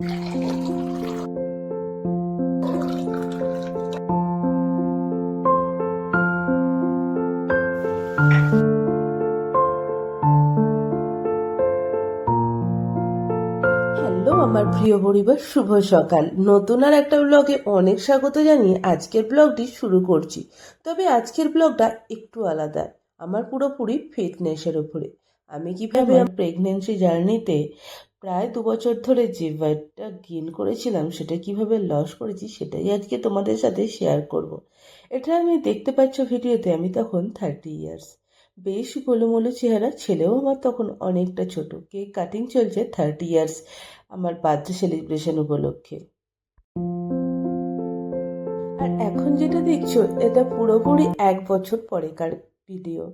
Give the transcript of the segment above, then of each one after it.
Hello আমার প্রিয় পরিবার শুভ সকাল। নতুন আর একটা ব্লগে অনেক স্বাগত জানিয়ে আজকের ব্লগটি শুরু করছি। তবে আজকের ব্লগটা একটু আলাদা আমার পুরোপুরি ফিটনেসের উপরে। আমি কীভাবে প্রেগনেন্সি জার্নিতে প্রায় দু বছর ধরে যে ওয়েটটা গেন করেছিলাম, সেটা কীভাবে লস করেছি সেটাই আজকে তোমাদের সাথে শেয়ার করব। এটা আমি দেখতে পাচ্ছ ভিডিওতে, আমি তখন থার্টি ইয়ার্স বেশ গোলুমোলু চেহারা, ছেলেও আমার তখন অনেকটা ছোট। কেক কাটিং চলছে থার্টি ইয়ার্স আমার বার্থডে সেলিব্রেশন উপলক্ষে। আর এখন যেটা দেখছ, এটা পুরোপুরি এক বছর পরেকার ভিডিও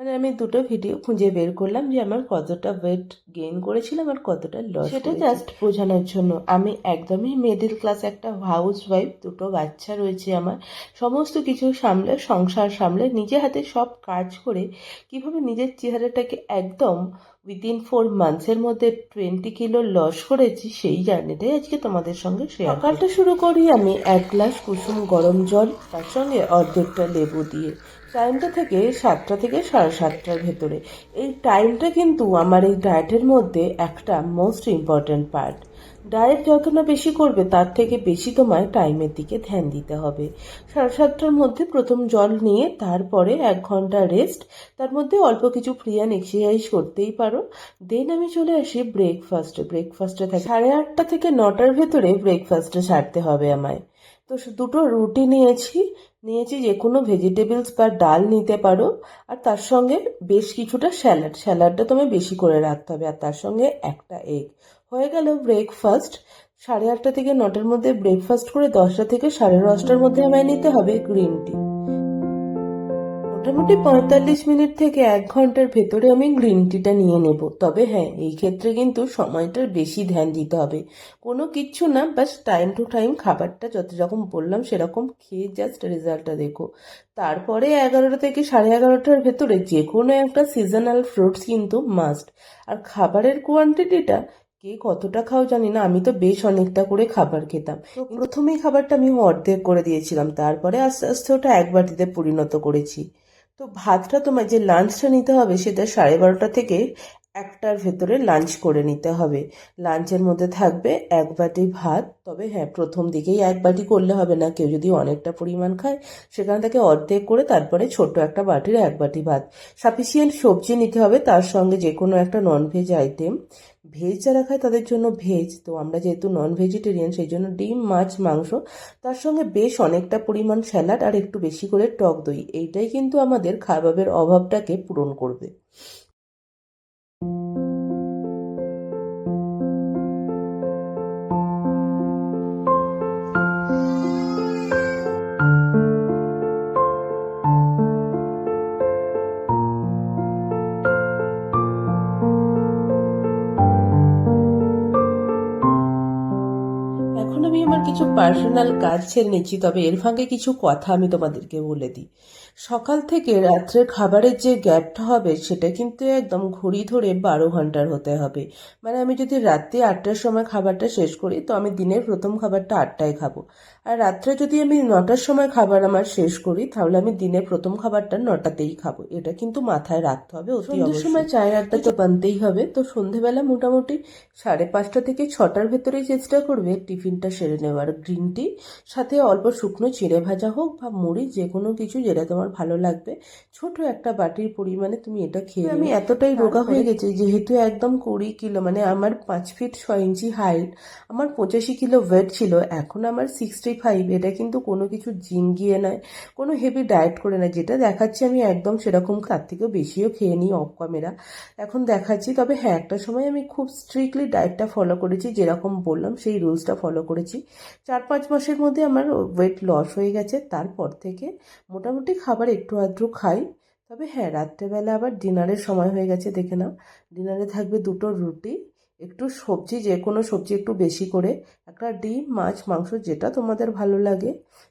মানে আমি দুটো ভিডিও খুঁজে বের করলাম যে আমার কতটা ওয়েট গেইন করেছিলাম আর কতটা লস সেটা জাস্ট বোঝানোর জন্য। আমি একদমই মিডল ক্লাস একটা হাউস ওয়াইফ দুটো বাচ্চা রয়েছে আমার। সমস্ত কিছু সামলে সংসার সামলে নিজে হাতে সব কাজ করে কীভাবে নিজের চেহারাটাকে একদম উইদিন ফোর মান্থসের মধ্যে টোয়েন্টি কিলো লস করেছি সেই জার্নিটাই আজকে তোমাদের সঙ্গে শেয়ার সকালটা শুরু করি আমি এক গ্লাস কুসুম গরম জল তার সঙ্গে অর্ধেকটা লেবু দিয়ে। টাইমটা থেকে সাতটা থেকে সাড়ে সাতটার ভেতরে। এই টাইমটা কিন্তু আমার এই ডায়েটের মধ্যে একটা মোস্ট ইম্পর্ট্যান্ট পার্ট ডায়েট যত না বেশি করবে, তার থেকে বেশি তোমায় টাইমের দিকে ধ্যান দিতে হবে। সাড়ে সাতটার মধ্যে প্রথম জল নিয়ে তারপরে এক ঘণ্টা রেস্ট তার মধ্যে অল্প কিছু ফ্রি অ্যান্ড এক্সারসাইজ করতেই পারো। দেন আমি চলে আসি ব্রেকফাস্টে ব্রেকফাস্টে থাকি। সাড়ে আটটা থেকে নটার ভেতরে ব্রেকফাস্টে সারতে হবে আমায়। তো দুটো রুটি নিয়েছি নিয়েছি যে কোনো ভেজিটেবলস বা ডাল নিতে পারো, আর তার সঙ্গে বেশ কিছুটা স্যালাড। স্যালাডটা তোমায় বেশি করে রাখতে হবে, আর তার সঙ্গে একটা এগ হয়ে গেল ব্রেকফাস্ট সাড়ে আটটা থেকে নটার মধ্যে ব্রেকফাস্ট করে দশটা থেকে সাড়ে দশটার মধ্যে আমায় নিতে হবে গ্রিন টি মোটামুটি পঁয়তাল্লিশ মিনিট থেকে এক ঘণ্টার ভেতরে আমি গ্রিন টিটা নিয়ে নেব। তবে হ্যাঁ এই ক্ষেত্রে কিন্তু সময়টার বেশি ধ্যান দিতে হবে। কোনো কিচ্ছু না বাস টাইম টু টাইম খাবারটা যত রকম বললাম সেরকম খেয়ে জাস্ট রেজাল্টটা দেখো। তারপরে এগারোটা থেকে সাড়ে এগারোটার ভেতরে যে কোনো একটা সিজনাল ফ্রুটস কিন্তু মাস্ট। আর খাবারের কোয়ান্টিটিটা কে কতটা খাও জানি না আমি তো বেশ অনেকটা করে খাবার খেতাম। প্রথমেই খাবারটা আমি অর্ধেক করে দিয়েছিলাম তারপরে আস্তে আস্তে ওটা এক বাটিতে পরিণত করেছি। তো ভাতটা তোমার যে লাঞ্চটা নিতে হবে, সেটা সাড়ে বারোটা থেকে একটার ভেতরে লাঞ্চ করে নিতে হবে। লাঞ্চের মধ্যে থাকবে এক বাটি ভাত, তবে হ্যাঁ প্রথম দিকেই এক বাটি করলে হবে না। কেউ যদি অনেকটা পরিমাণ খায়, সেখান থেকে অর্ধেক করে তারপরে ছোট একটা বাটির এক বাটি ভাত। সাফিসিয়েন্ট সবজি নিতে হবে, তার সঙ্গে যে কোনো একটা ননভেজ আইটেম ভেজ যারা খায় তাদের জন্য ভেজ। তো আমরা যেহেতু নন ভেজিটেরিয়ান সেই জন্য ডিম, মাছ, মাংস, তার সঙ্গে বেশ অনেকটা পরিমাণ স্যালাড আর একটু বেশি করে টক দই। এইটাই কিন্তু আমাদের খাবারের অভাবটাকে পূরণ করবে। কিছু পার্সোনাল কাজ ছেড়ে নিচ্ছি তবে এর ফাঁকে কিছু কথা আমি তোমাদেরকে বলে দিই। সকাল থেকে রাত্রে খাবারের যে গ্যাপটা হবে সেটা কিন্তু একদম ঘড়ি ধরে বারো ঘণ্টার হতে হবে। মানে আমি যদি রাত্রে আটটার সময় খাবারটা শেষ করি তো আমি দিনের প্রথম খাবারটা আটটায় খাব। আর রাত্রে যদি আমি নটার সময় খাবার আমার শেষ করি তাহলে আমি দিনের প্রথম খাবারটা নটাতেই খাব। এটা কিন্তু মাথায় রাখতে হবে অতি সময় চায়ের আড্ডা তো বানতেই হবে। তো সন্ধেবেলা মোটামুটি সাড়ে পাঁচটা থেকে ছটার ভেতরেই চেষ্টা করবে টিফিনটা সেরে নেওয়ার। গ্রিন টি সাথে অল্প শুকনো চিড়ে ভাজা হোক বা মুড়ি যে কোনো কিছু যেটা তোমার ভালো লাগবে। ছোট একটা বাটির পরিমাণে তুমি এটা খেয়ে আমি এতটাই রোগা হয়ে গেছি যেহেতু একদম কুড়ি কিলো মানে আমার পাঁচ ফিট ছয় ইঞ্চি হাইট আমার পঁচাশি কিলো ওয়েট ছিল এখন আমার সিক্সটি ফাইভ এটা কিন্তু কোনো কিছু জিম গিয়ে নয় কোনো হেভি ডায়েট করে না যেটা দেখাচ্ছি আমি একদম সেরকম তার থেকেও বেশিও খেয়ে নিই অফ ক্যামেরা এখন দেখাচ্ছি তবে হ্যাঁ একটা সময় আমি খুব স্ট্রিক্টলি ডায়েটটা ফলো করেছি যেরকম বললাম সেই রুলসটা ফলো করেছি। চার পাঁচ মাসের মধ্যে আমার ওয়েট লস হয়ে গেছে। তারপর থেকে মোটামুটি খাবার একটু আধটু খাই। তবে হ্যাঁ রাত্রেবেলা আবার ডিনারের সময় হয়ে গেছে, দেখে নাও। ডিনারে থাকবে দুটো রুটি একটু সবজি যে কোনো সবজি একটু বেশি করে একটা ডিম মাছ মাংস যেটা তোমাদের ভালো লাগে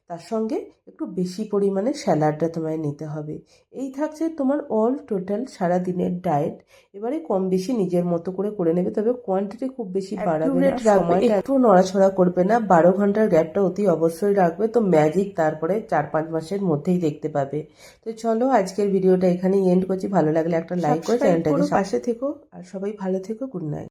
তার সঙ্গে একটু বেশি পরিমাণে স্যালাডটা তোমায় নিতে হবে। এই থাকছে তোমার অল টোটাল সারা দিনের ডায়েট এবারে কম বেশি নিজের মতো করে করে নেবে তবে কোয়ান্টিটি খুব বেশি বাড়াবে একটু নড়াছড়া করবে না বারো ঘণ্টার গ্যাপটা অতি অবশ্যই রাখবে তো ম্যাজিক তারপরে চার পাঁচ মাসের মধ্যেই দেখতে পাবে। তো চলো আজকের ভিডিওটা এখানেই এন্ড করছি। ভালো লাগলে একটা লাইক করে চ্যানেলটাকে পাশে থেকো আর সবাই ভালো থেকো গুড নাইট